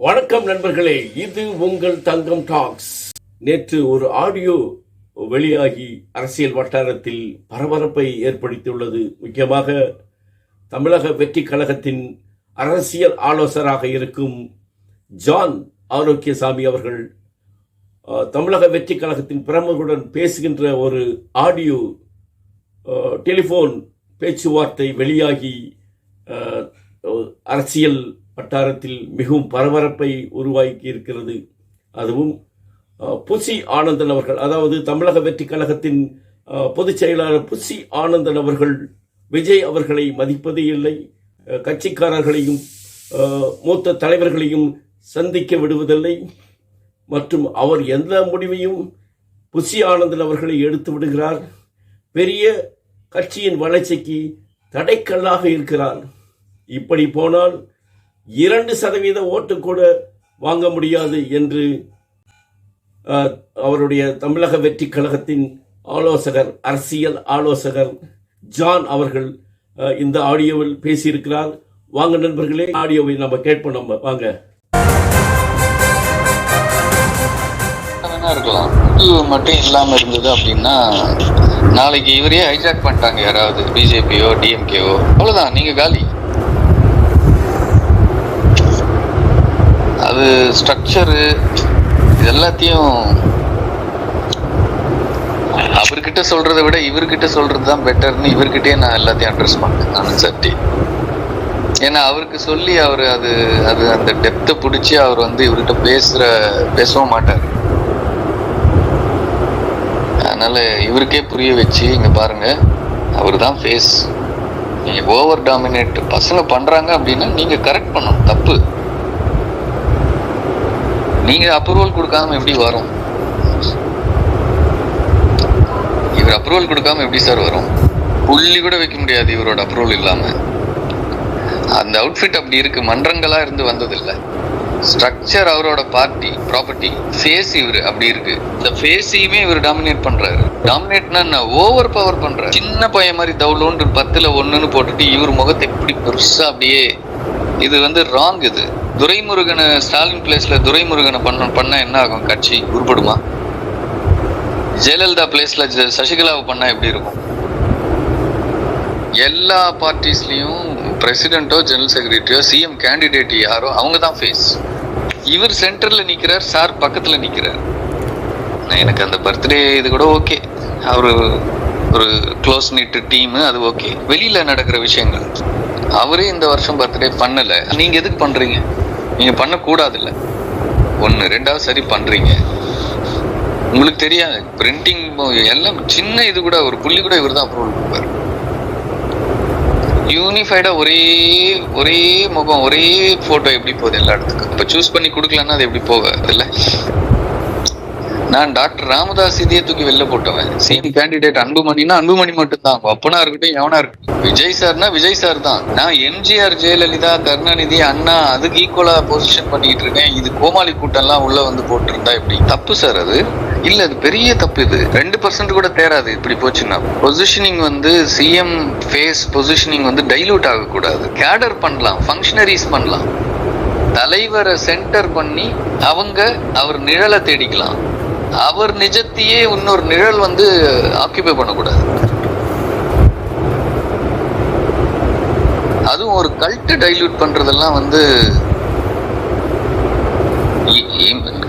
வணக்கம் நண்பர்களே இது உங்கள் தங்கம் டாக்ஸ். நேற்று ஒரு ஆடியோ வெளியாகி அரசியல் வட்டாரத்தில் பரபரப்பை ஏற்படுத்தியுள்ளது. முக்கியமாக தமிழக வெற்றி கழகத்தின் அரசியல் ஆலோசகராக இருக்கும் ஜான் ஆரோக்கியசாமி அவர்கள் தமிழக வெற்றி கழகத்தின் பிரமுகருடன் பேசுகின்ற ஒரு ஆடியோ டெலிஃபோன் பேச்சுவார்த்தை வெளியாகி அரசியல் வட்டாரத்தில் மிகவும் பரபரப்பை உருவாக்கி இருக்கிறது அதுவும் புசி ஆனந்தன் அவர்கள் அதாவது தமிழக வெற்றி கழகத்தின் பொதுச் செயலாளர் புசி ஆனந்தன் அவர்கள் விஜய் அவர்களை மதிப்பதே இல்லை. கட்சிக்காரர்களையும் மூத்த தலைவர்களையும் சந்திக்க விடுவதில்லை. மற்றும் அவர் எந்த முடிவையும் புசி ஆனந்தன் அவர்களை எடுத்து விடுகிறார். பெரிய கட்சியின் வளர்ச்சிக்கு தடைக்கல்லாக இருக்கிறார். இப்படி போனால் இரண்டு சதவீத ஓட்டு கூட வாங்க முடியாது என்று அவருடைய தமிழக வெற்றி கழகத்தின் ஆலோசகர் அரசியல் ஆலோசகர் ஜான் அவர்கள் இந்த ஆடியோவில் பேசியிருக்கிறார். வாங்க நண்பர்களே ஆடியோவை நம்ம கேட்போம் நம்ம வாங்க. இருக்கலாம். மட்டும் இல்லாமல் இருந்தது அப்படின்னா நாளைக்கு இவரே ஹைஜாக் பண்ணிட்டாங்க யாராவது பிஜேபியோ டிஎம்கேவோ. அவ்வளோதான் நீங்கள் காலி. அது ஸ்ட்ரக்சரு இது எல்லாத்தையும் அவர்கிட்ட சொல்றதை விட இவர்கிட்ட சொல்றது தான் பெட்டர்னு இவர்கிட்டயே நான் எல்லாத்தையும் அட்ரஸ் பண்ணேன் நானும் சட்டி ஏன்னா அவருக்கு சொல்லி அவர் அது அது அந்த டெப்த்தை பிடிச்சி அவர் வந்து இவர்கிட்ட பேசுற பேசவும் மாட்டார். அதனால இவருக்கே புரிய வச்சு இங்கே பாருங்க அவர் தான் ஃபேஸ் நீங்கள் ஓவர் டாமினேட் பசங்க பண்ணுறாங்க அப்படின்னா நீங்கள் கரெக்ட் பண்ணணும் தப்பு. நீங்க அப்ரூவல் கொடுக்காம எப்படி வரும்? இவர் அப்ரூவல் கொடுக்காம எப்படி சார் வரும்? புள்ளி கூட வைக்க முடியாது இவரோட அப்ரூவல் இல்லாம. அந்த அவுட்ஃபிட் அப்படி இருக்கு மன்றங்களா இருந்து வந்ததில்லை. ஸ்ட்ரக்சர் அவரோட பார்ட்டி ப்ராப்பர்ட்டி ஃபேஸ் இவர் அப்படி இருக்கு. இந்த ஃபேஸையுமே இவர் டாமினேட் பண்றாரு. டாமினேட்னா என்ன? ஓவர் பவர் பண்றாரு. சின்ன பையன் மாதிரி தவுளோன்று பத்துல ஒன்றுன்னு போட்டுட்டு இவர் முகத்தை இப்படி பெருசா அப்படியே இது வந்து ராங் இது. துரைமுருகனை ஸ்டாலின் பிளேஸில் துரைமுருகனை பண்ண பண்ணால் என்ன ஆகும்? கட்சி உருப்படுமா? ஜெயலலிதா பிளேஸில் சசிகலாவை பண்ணால் எப்படி இருக்கும்? எல்லா பார்ட்டிஸ்லேயும் பிரசிடெண்ட்டோ ஜெனரல் செக்ரட்டரியோ சிஎம் கேண்டிடேட் யாரோ அவங்க தான் ஃபேஸ் இவர் சென்டரில் நிற்கிறார் சார் பக்கத்தில் நிற்கிறார் நான் எனக்கு அந்த பர்த்டே இது கூட ஓகே அவர் ஒரு க்ளோஸ் நீட்டு டீமு அது ஓகே வெளியில் நடக்கிற விஷயங்கள். அவரே இந்த வருஷம் பர்த்டே பண்ணல. நீங்க எதுக்கு பண்றீங்க? நீங்க பண்ணக்கூடாது இல்ல ரெண்டாவது சரி பண்றீங்க. உங்களுக்கு தெரியாது. பிரிண்டிங் எல்லாம் சின்ன இது கூட ஒரு புள்ளி கூட இவர் தான் அப்ரூவல் கொடுப்பாரு யூனிஃபைடா ஒரே ஒரே முகம் ஒரே போட்டோ எப்படி போகுது எல்லா இடத்துக்கும்? இப்ப சூஸ் பண்ணி கொடுக்கலன்னா அது எப்படி போகாது இல்லை நான் டாக்டர் ராமதாஸ் இதையே தூக்கி வெளில போட்டவன். சிஎம் கேண்டிடேட் அன்புமணினா அன்புமணி மட்டும்தான். அப்பனா இருக்கட்டும் எவனா இருக்கட்டும். விஜய் சார்னா விஜய் சார் தான். நான் எம்ஜிஆர் ஜெயலலிதா கருணாநிதி அண்ணா அதுக்கு ஈக்குவலா பொசிஷன் பண்ணிட்டு இருக்கேன். இது கோமாளி கூட்டம்லாம் உள்ள வந்து போட்டிருந்தா இப்படி தப்பு சார் அது. இல்ல அது பெரிய தப்பு இது. ரெண்டு பர்சன்ட் கூட தேராது இப்படி போச்சுன்னா. பொசிஷனிங் வந்து சிஎம் ஃபேஸ் பொசிஷனிங் வந்து டைலூட் ஆகக்கூடாது. கேடர் பண்ணலாம் ஃபங்க்ஷனரிஸ் பண்ணலாம். தலைவரை சென்டர் பண்ணி அவங்க அவர் நிழலை தேடிக்கலாம். அவர் நிஜத்தையே இன்னொரு நிழல் வந்து ஆக்கியபை பண்ணக்கூடாது. அதுவும் ஒரு கல்ட்டு டைல்யூட் பண்றதெல்லாம் வந்து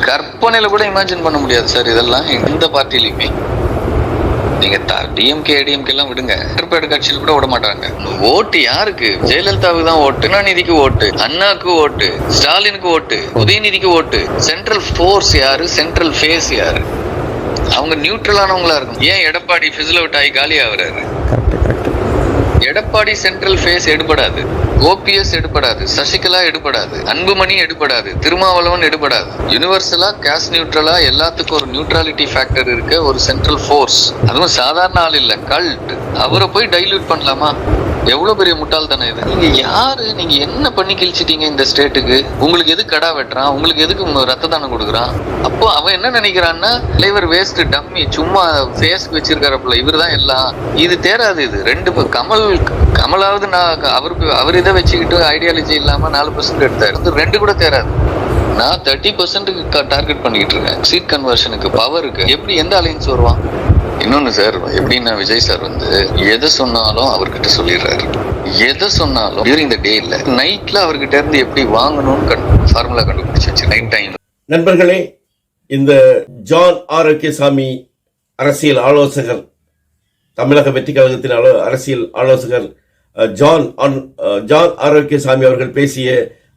கற்பனையில கூட இமேஜின் பண்ண முடியாது சார் இதெல்லாம் எந்த பார்ட்டிலையுமே. நீங்க டிஎம்கே ஏடிஎம்கே எல்லாம் விடுங்க. பிற்பேடு கட்சியில் கூட விட மாட்டாங்க. ஓட்டு யாருக்கு? ஜெயலலிதாவுக்கு தான் ஓட்டு கருணாநிதிக்கு ஓட்டு அண்ணாக்கு ஓட்டு ஸ்டாலினுக்கு ஓட்டு உதயநிதிக்கு ஓட்டு. சென்ட்ரல் ஃபோர்ஸ் யாரு? சென்ட்ரல் ஃபேஸ் யாரு? அவங்க நியூட்ரலானவங்களா இருக்கும் ஏன் எடப்பாடி ஃபிசில் அவுட் ஆகி காலி ஆகுறாரு? எடப்பாடி சென்ட்ரல் ஃபேஸ் எடுபடாது. ஓபிஎஸ் எடுபடாது சசிகலா எடுபடாது அன்புமணி எடுபடாது திருமாவளவன் எடுபடாது. யூனிவர்சலா கேஸ் நியூட்ரலா எல்லாத்துக்கும் ஒரு நியூட்ரலிட்டி ஃபேக்டர் இருக்க ஒரு சென்ட்ரல் ஃபோர்ஸ் அதுவும் சாதாரண ஆள் இல்ல கல்ட் அவரை போய் டைல்யூட் பண்ணலாமா? எவ்வளவு பெரிய முட்டாள்தானே இது? நீங்க யாரு? நீங்க என்ன பண்ணி கிழிச்சிட்டீங்க இந்த ஸ்டேட்டுக்கு? உங்களுக்கு எது கடா வெட்டுறான்? உங்களுக்கு எதுக்கு ரத்த தானம் கொடுக்குறான்? அப்போ அவன் என்ன நினைக்கிறான்னா தலைவர் வேஸ்ட் டம்மி சும்மா ஃபேஸ்க்கு வச்சிருக்காருப்புல இவர் தான் எல்லாம். இது தேராது இது. ரெண்டு கமல் கமலாவது நான் அவருக்கு அவர் இதை வச்சுக்கிட்டு ஐடியாலஜி இல்லாம நாலு பர்சன்ட் எடுத்தாரு இது ரெண்டு கூட தேராது. நான் தேர்ட்டி பர்சன்ட்டுக்கு டார்கெட் பண்ணிக்கிட்டு இருக்கேன். சீட் கன்வர்ஷனுக்கு பவருக்கு எப்படி எந்த அலைன்ஸ் வருவான்? இன்னொன்று சார் எப்படின்னா விஜய் சார் வந்து எதை சொன்னாலும் அவர்கிட்ட சொல்லிடுறாரு. எதை சொன்னாலும் டியூரிங் த டே இல்ல நைட்ல அவர்கிட்ட இருந்து எப்படி வாங்கணும்னு ஃபார்முலா கண்டுபிடிச்சு வச்சு நைட் டைம் நண்பர்களே இந்த ஜான் ஆரோக்கியசாமி அரசியல் ஆலோசகர் தமிழக வெற்றி கழகத்தின் ஆலோ- அரசியல் ஆலோசகர் ஜான் ஆன்- ஜான் ஆரோக்கியசாமி அவர்கள் பேசிய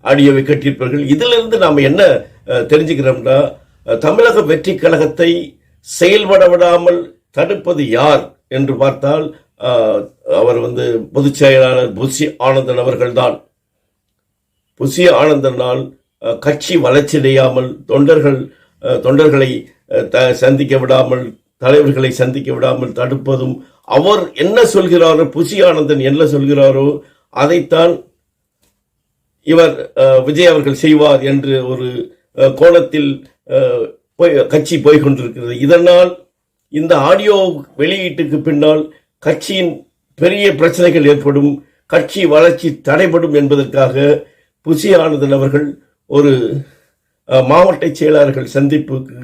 ஆடியோவை கேட்டிருப்பார்கள் இதிலிருந்து நாம் என்ன தெரிஞ்சுக்கிறோம்னா தமிழக வெற்றி கழகத்தை செயல்பட விடாமல் தடுப்பது யார் என்று பார்த்தால் அவர் வந்து பொதுச் செயலாளர் புசி ஆனந்தன் அவர்கள்தான். புசி ஆனந்தனால் கட்சி வளர்ச்சியடையாமல் தொண்டர்கள் தொண்டர்களை த- சந்திக்க விடாமல் தலைவர்களை சந்திக்க விடாமல் தடுப்பதும் அவர் என்ன சொல்கிறாரோ புசி ஆனந்தன் என்ன சொல்கிறாரோ அதைத்தான் இவர் விஜய் அவர்கள் செய்வார் என்று ஒரு கோணத்தில் போய் கட்சி போய்கொண்டிருக்கிறது இதனால் இந்த ஆடியோ வெளியீட்டுக்கு பின்னால் கட்சியின் பெரிய பிரச்சனைகள் ஏற்படும் கட்சி வளர்ச்சி தடைபடும் என்பதற்காக புசி ஆனந்தன் அவர்கள் ஒரு மாவட்ட செயலாளர்கள் சந்திப்புக்கு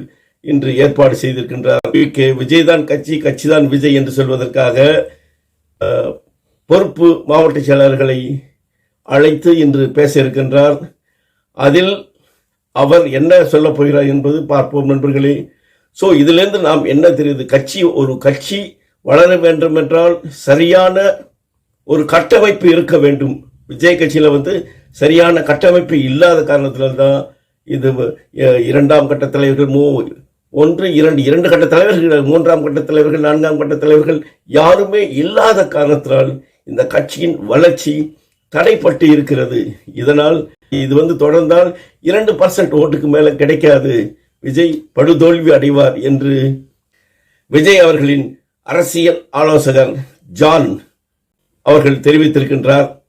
இன்று ஏற்பாடு செய்திருக்கின்றார். கே விஜய்தான் கட்சி கட்சிதான் விஜய் என்று சொல்வதற்காக பொறுப்பு மாவட்ட செயலாளர்களை அழைத்து இன்று பேச இருக்கின்றார். அதில் அவர் என்ன சொல்லப் போகிறார் என்பது பார்ப்போம் நண்பர்களே. ஸோ இதிலிருந்து நாம் என்ன தெரியுது? கட்சி ஒரு கட்சி வளர வேண்டும் என்றால் சரியான ஒரு கட்டமைப்பு இருக்க வேண்டும். விஜய் கட்சியில் வந்து சரியான கட்டமைப்பு இல்லாத காரணத்தினால்தான் இது இரண்டாம் கட்ட தலைவர்கள் மூ ஒன்று இரண்டு இரண்டு கட்ட தலைவர்கள் மூன்றாம் கட்ட தலைவர்கள் நான்காம் கட்ட தலைவர்கள் யாருமே இல்லாத காரணத்தினால் இந்த கட்சியின் வளர்ச்சி தடைப்பட்டு இருக்கிறது. இதனால் இது வந்து தொடர்ந்தால் இரண்டு பர்சன்ட் ஓட்டுக்கு மேலே கிடைக்காது. விஜய் படுதோல்வி அடைவார் என்று விஜய் அவர்களின் அரசியல் ஆலோசகர் ஜான் அவர்கள் தெரிவித்திருக்கின்றார்.